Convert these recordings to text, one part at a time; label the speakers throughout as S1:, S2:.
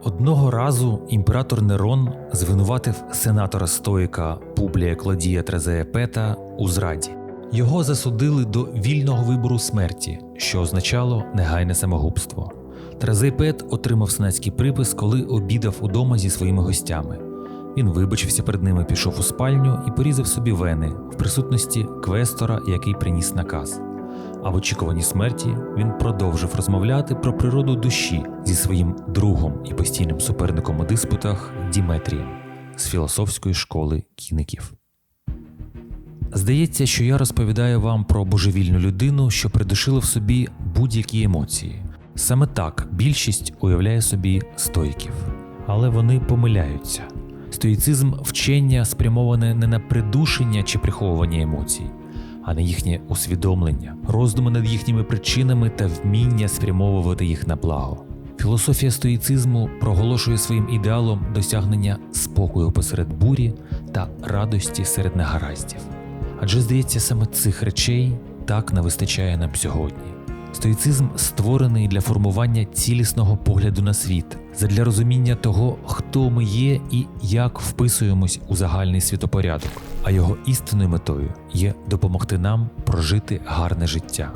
S1: Одного разу імператор Нерон звинуватив сенатора стоїка Публія Клодія Трезеепета у зраді. Його засудили до вільного вибору смерті, що означало негайне самогубство. Трезеепет отримав сенатський припис, коли обідав удома зі своїми гостями. Він вибачився перед ними, пішов у спальню і порізав собі вени в присутності квестора, який приніс наказ. А в очікуванні смерті він продовжив розмовляти про природу душі зі своїм другом і постійним суперником у диспутах Діметрієм з філософської школи кіників. Здається, що я розповідаю вам про божевільну людину, що придушила в собі будь-які емоції. Саме так більшість уявляє собі стоїків, але вони помиляються. Стоїцизм вчення спрямоване не на придушення чи приховування емоцій, а на їхнє усвідомлення, роздуми над їхніми причинами та вміння спрямовувати їх на благо. Філософія стоїцизму проголошує своїм ідеалом досягнення спокою посеред бурі та радості серед негараздів. Адже здається, саме цих речей так не вистачає нам сьогодні. Стоїцизм створений для формування цілісного погляду на світ, задля розуміння того, хто ми є і як вписуємось у загальний світопорядок, а його істинною метою є допомогти нам прожити гарне життя.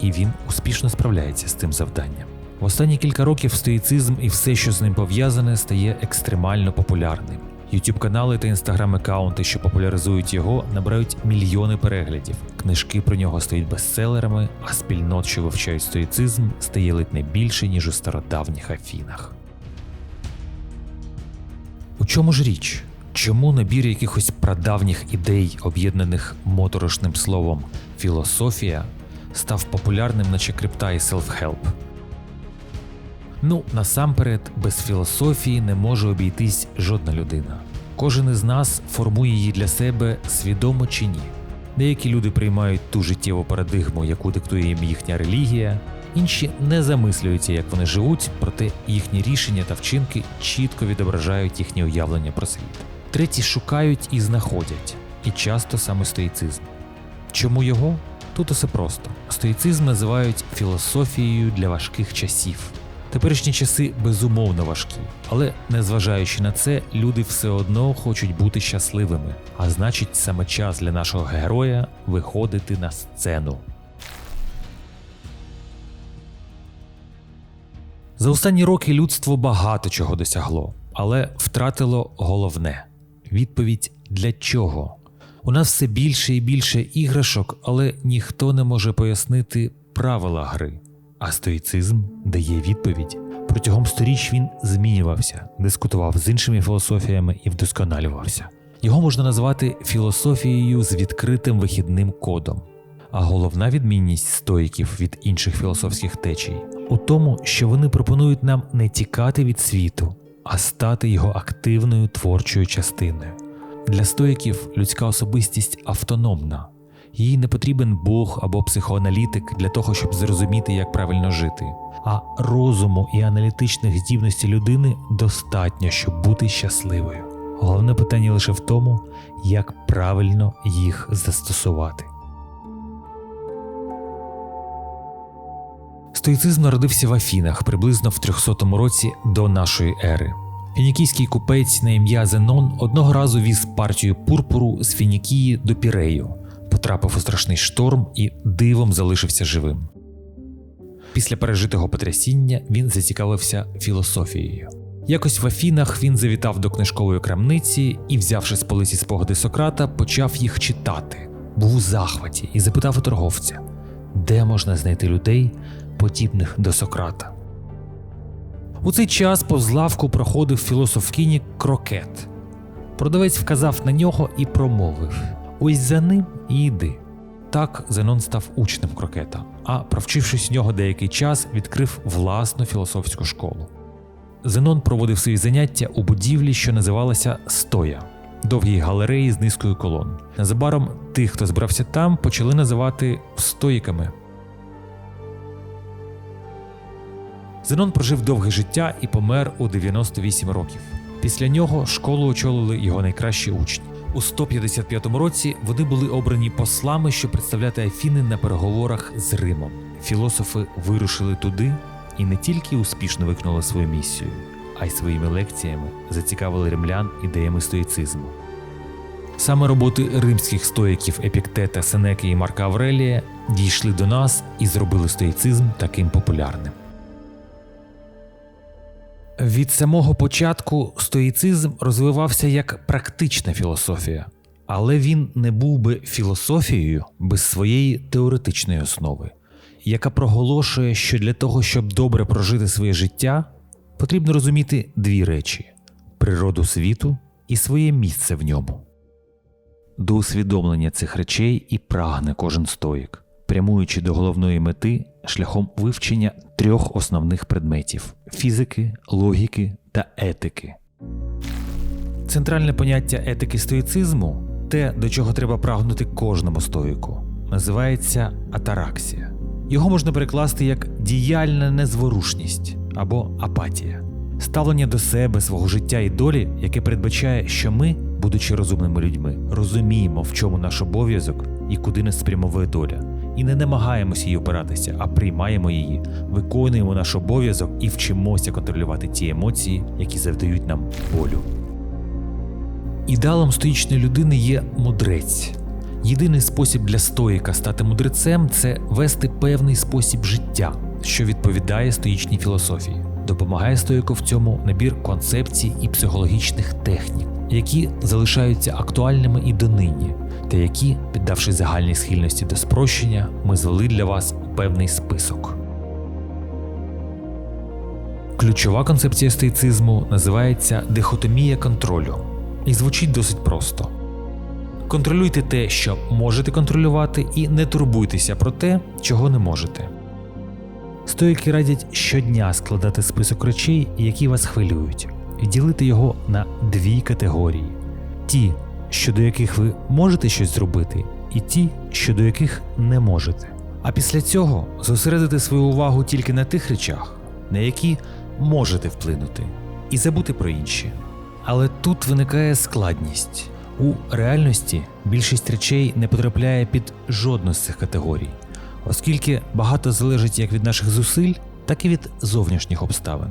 S1: І він успішно справляється з цим завданням. В останні кілька років стоїцизм і все, що з ним пов'язане, стає екстремально популярним. Youtube канали та інстаграм-аккаунти, що популяризують його, набирають мільйони переглядів. Книжки про нього стають бестселерами, а спільнот, що вивчають стоїцизм, стає ледь не більше, ніж у стародавніх Афінах. У чому ж річ? Чому набір якихось прадавніх ідей, об'єднаних моторошним словом філософія, став популярним, наче крипта і селф-хелп? Ну, насамперед, без філософії не може обійтись жодна людина. Кожен із нас формує її для себе свідомо чи ні. Деякі люди приймають ту життєву парадигму, яку диктує їм їхня релігія, інші не замислюються, як вони живуть, проте їхні рішення та вчинки чітко відображають їхнє уявлення про світ. Треті шукають і знаходять, і часто саме стоїцизм. Чому його? Тут усе просто. Стоїцизм називають філософією для важких часів. Теперішні часи безумовно важкі, але незважаючи на це, люди все одно хочуть бути щасливими, а значить, саме час для нашого героя виходити на сцену. За останні роки людство багато чого досягло, але втратило головне відповідь для чого. У нас все більше і більше іграшок, але ніхто не може пояснити правила гри. А стоїцизм дає відповідь. Протягом сторіч він змінювався, дискутував з іншими філософіями і вдосконалювався. Його можна назвати філософією з відкритим вихідним кодом. А головна відмінність стоїків від інших філософських течій у тому, що вони пропонують нам не тікати від світу, а стати його активною творчою частиною. Для стоїків людська особистість автономна. Їй не потрібен Бог або психоаналітик для того, щоб зрозуміти, як правильно жити. А розуму і аналітичних здібностей людини достатньо, щоб бути щасливою. Головне питання лише в тому, як правильно їх застосувати. Стоїцизм народився в Афінах приблизно в 300 році до нашої ери. Фінікійський купець на ім'я Зенон одного разу віз партію пурпуру з Фінікії до Пірею потрапив у страшний шторм і дивом залишився живим. Після пережитого потрясіння він зацікавився філософією. Якось в Афінах він завітав до книжкової крамниці і, взявши з полиці спогади Сократа, почав їх читати. Був у захваті і запитав у торговця, де можна знайти людей, подібних до Сократа. У цей час повз лавку проходив філософ Кінік Крокет. Продавець вказав на нього і промовив Ось за ним і йди. Так Зенон став учнем крокета, а провчившись у нього деякий час, відкрив власну філософську школу. Зенон проводив свої заняття у будівлі, що називалася Стоя, довгій галереї з низкою колон. Незабаром тих, хто збирався там, почали називати стоїками. Зенон прожив довге життя і помер у 98 років. Після нього школу очолили його найкращі учні. У 155 році вони були обрані послами, щоб представляти Афіни на переговорах з Римом. Філософи вирушили туди і не тільки успішно виконали свою місію, а й своїми лекціями зацікавили римлян ідеями стоїцизму. Саме роботи римських стоїків Епіктета, Сенеки і Марка Аврелія дійшли до нас і зробили стоїцизм таким популярним. Від самого початку стоїцизм розвивався як практична філософія, але він не був би філософією без своєї теоретичної основи, яка проголошує, що для того, щоб добре прожити своє життя, потрібно розуміти дві речі: природу світу і своє місце в ньому. До усвідомлення цих речей і прагне кожен стоїк, прямуючи до головної мети шляхом вивчення трьох основних предметів фізики, логіки та етики. Центральне поняття етики стоїцизму те, до чого треба прагнути кожному стоїку, називається атараксія. Його можна перекласти як діяльна незворушність або апатія, ставлення до себе, свого життя і долі, яке передбачає, що ми, будучи розумними людьми, розуміємо, в чому наш обов'язок і куди нас спрямовує доля, і не намагаємося її опиратися, а приймаємо її, виконуємо наш обов'язок і вчимося контролювати ті емоції, які завдають нам болю. Ідеалом стоїчної людини є мудрець. Єдиний спосіб для стоїка стати мудрецем це вести певний спосіб життя, що відповідає стоїчній філософії. Допомагає стоїку в цьому набір концепцій і психологічних технік, які залишаються актуальними і донині, та які, піддавши загальній схильності до спрощення, ми звели для вас у певний список. Ключова концепція стоїцизму називається дихотомія контролю і звучить досить просто. Контролюйте те, що можете контролювати, і не турбуйтеся про те, чого не можете. Стоїки радять щодня складати список речей, які вас хвилюють, і ділити його на дві категорії: ті, щодо яких ви можете щось зробити, і ті, щодо яких не можете. А після цього зосередити свою увагу тільки на тих речах, на які можете вплинути, і забути про інші. Але тут виникає складність. У реальності більшість речей не потрапляє під жодну з цих категорій, оскільки багато залежить як від наших зусиль, так і від зовнішніх обставин.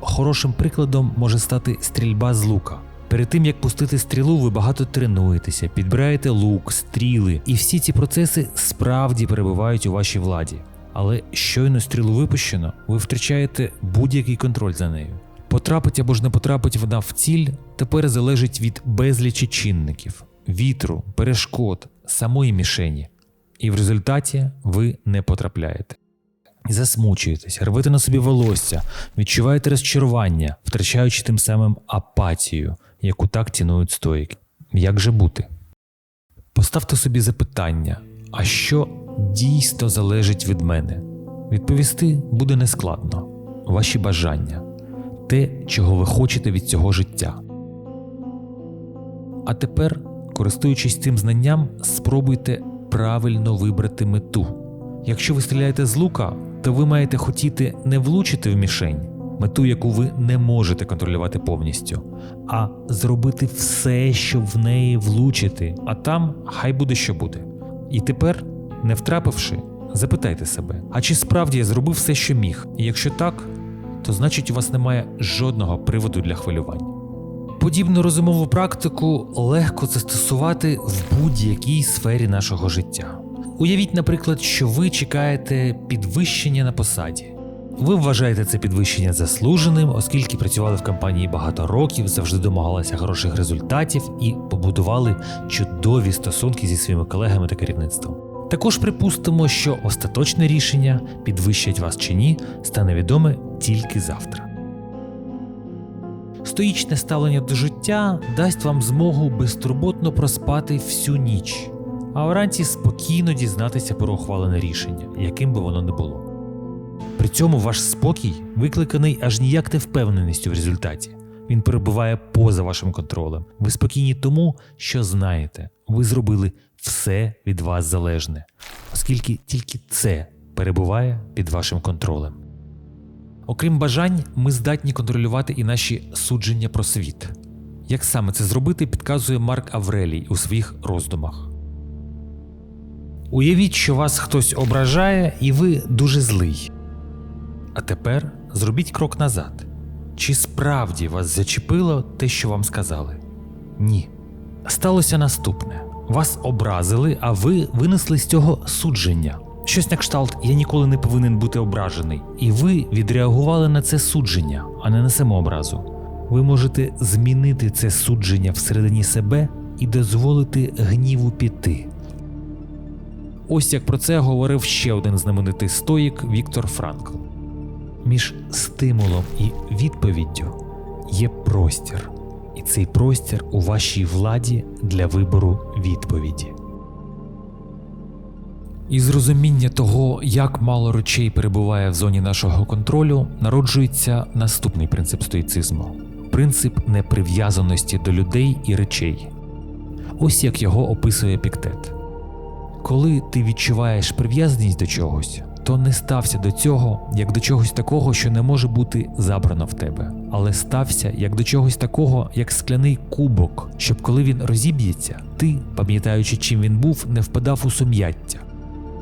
S1: Хорошим прикладом може стати стрільба з лука. Перед тим як пустити стрілу, ви багато тренуєтеся, підбираєте лук, стріли, і всі ці процеси справді перебувають у вашій владі. Але щойно стрілу випущено, ви втрачаєте будь-який контроль за нею. Потрапить або ж не потрапить вона в ціль, тепер залежить від безлічі чинників, вітру, перешкод, самої мішені, і в результаті ви не потрапляєте. Засмучуєтесь, рвете на собі волосся, відчуваєте розчарування, втрачаючи тим самим апатію, яку так цінують стоїки. Як же бути? Поставте собі запитання, а що дійсно залежить від мене? Відповісти буде нескладно ваші бажання те, чого ви хочете від цього життя. А тепер, користуючись цим знанням, спробуйте правильно вибрати мету. Якщо ви стріляєте з лука, то ви маєте хотіти не влучити в мішень, мету, яку ви не можете контролювати повністю, а зробити все, щоб в неї влучити, а там хай буде що буде. І тепер, не втрапивши, запитайте себе: а чи справді я зробив все, що міг? І якщо так, то значить у вас немає жодного приводу для хвилювань. Подібну розумову практику легко застосувати в будь-якій сфері нашого життя. Уявіть, наприклад, що ви чекаєте підвищення на посаді. Ви вважаєте це підвищення заслуженим, оскільки працювали в компанії багато років, завжди домагалися хороших результатів і побудували чудові стосунки зі своїми колегами та керівництвом. Також припустимо, що остаточне рішення, підвищать вас чи ні, стане відоме тільки завтра. Стоїчне ставлення до життя дасть вам змогу безтурботно проспати всю ніч, а вранці спокійно дізнатися про ухвалене рішення, яким би воно не було. При цьому ваш спокій викликаний аж ніяк не впевненістю в результаті. Він перебуває поза вашим контролем. Ви спокійні тому, що знаєте, ви зробили все від вас залежне, оскільки тільки це перебуває під вашим контролем. Окрім бажань, ми здатні контролювати і наші судження про світ. Як саме це зробити, підказує Марк Аврелій у своїх роздумах. Уявіть, що вас хтось ображає, і ви дуже злий. А тепер зробіть крок назад. Чи справді вас зачепило те, що вам сказали? Ні. Сталося наступне: вас образили, а ви винесли з цього судження. Щось на кшталт я ніколи не повинен бути ображений, і ви відреагували на це судження, а не на самообразу. Ви можете змінити це судження всередині себе і дозволити гніву піти. Ось як про це говорив ще один знаменитий стоїк Віктор Франкл. Між стимулом і відповіддю є простір, і цей простір у вашій владі для вибору відповіді. Із розуміння того, як мало речей перебуває в зоні нашого контролю, народжується наступний принцип стоїцизму принцип неприв'язаності до людей і речей. Ось як його описує Піктет. Коли ти відчуваєш прив'язаність до чогось, то не стався до цього як до чогось такого, що не може бути забрано в тебе, але стався як до чогось такого, як скляний кубок, щоб коли він розіб'ється, ти, пам'ятаючи, чим він був, не впадав у сум'яття.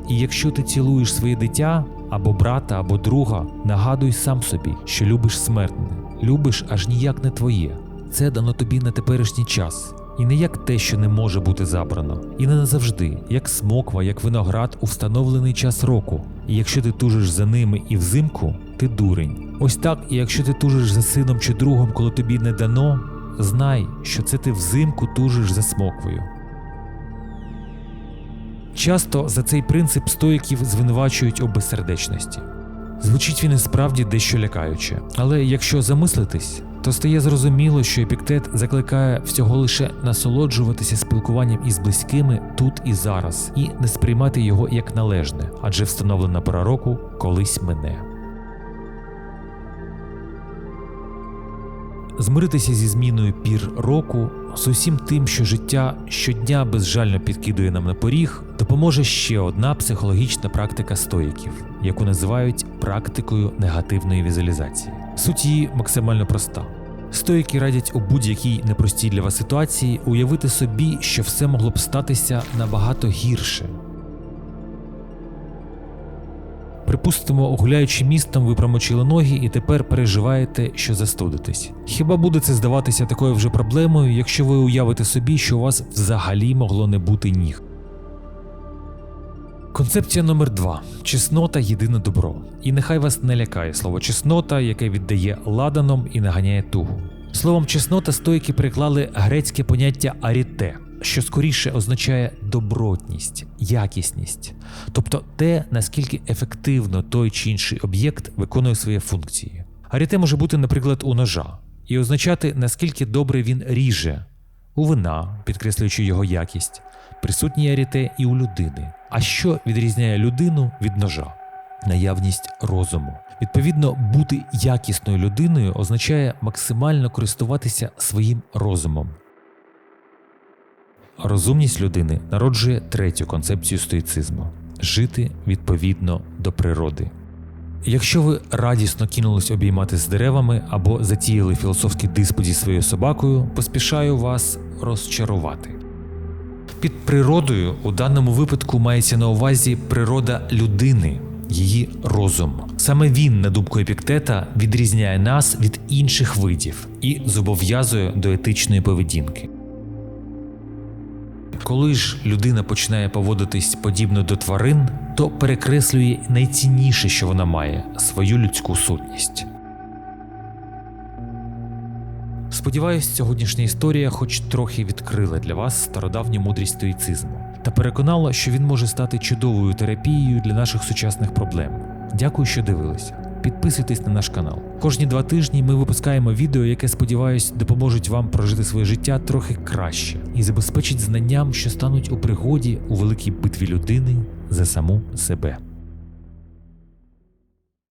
S1: І якщо ти цілуєш своє дитя або брата, або друга, нагадуй сам собі, що любиш смертне, любиш аж ніяк не твоє. Це дано тобі на теперішній час. І не як те, що не може бути забрано, і не назавжди, як смоква, як виноград у встановлений час року. І якщо ти тужиш за ними і взимку, ти дурень. Ось так, і якщо ти тужиш за сином чи другом, коли тобі не дано, знай, що це ти взимку тужиш за смоквою. Часто за цей принцип стоїків звинувачують у безсердечності. Звучить він і справді дещо лякаюче, але якщо замислитись, то стає зрозуміло, що епіктет закликає всього лише насолоджуватися спілкуванням із близькими тут і зараз, і не сприймати його як належне, адже встановлена пора року колись мине. Змиритися зі зміною пір року з усім тим, що життя щодня безжально підкидує нам на поріг, допоможе ще одна психологічна практика стоїків, яку називають практикою негативної візуалізації. Суть її максимально проста. Стоїки радять у будь-якій непростій для вас ситуації уявити собі, що все могло б статися набагато гірше. Припустимо, гуляючи містом, ви промочили ноги і тепер переживаєте, що застудитесь. Хіба буде це здаватися такою вже проблемою, якщо ви уявите собі, що у вас взагалі могло не бути ніг? Концепція номер 2 чеснота єдине добро. І нехай вас не лякає слово чеснота, яке віддає ладаном і наганяє тугу. Словом чеснота стойки приклали грецьке поняття аріте, що скоріше означає добротність, якісність, тобто те, наскільки ефективно той чи інший об'єкт виконує свої функції. Аріте може бути, наприклад, у ножа і означати, наскільки добре він ріже, у вина, підкреслюючи його якість, присутній аріте і у людини. А що відрізняє людину від ножа? Наявність розуму. Відповідно, бути якісною людиною означає максимально користуватися своїм розумом. Розумність людини народжує третю концепцію стоїцизму жити відповідно до природи. Якщо ви радісно кинулись обіймати з деревами або затіяли філософський диспут зі своєю собакою, поспішаю вас розчарувати. Під природою у даному випадку мається на увазі природа людини, її розум. Саме він, на думку епіктета, відрізняє нас від інших видів і зобов'язує до етичної поведінки. Коли ж людина починає поводитись подібно до тварин, то перекреслює найцінніше, що вона має свою людську сутність. Сподіваюсь, сьогоднішня історія хоч трохи відкрила для вас стародавню мудрість стоїцизму та переконала, що він може стати чудовою терапією для наших сучасних проблем. Дякую, що дивилися. Підписуйтесь на наш канал. Кожні два тижні ми випускаємо відео, яке, сподіваюсь, допоможуть вам прожити своє життя трохи краще і забезпечить знанням, що стануть у пригоді у великій битві людини за саму себе.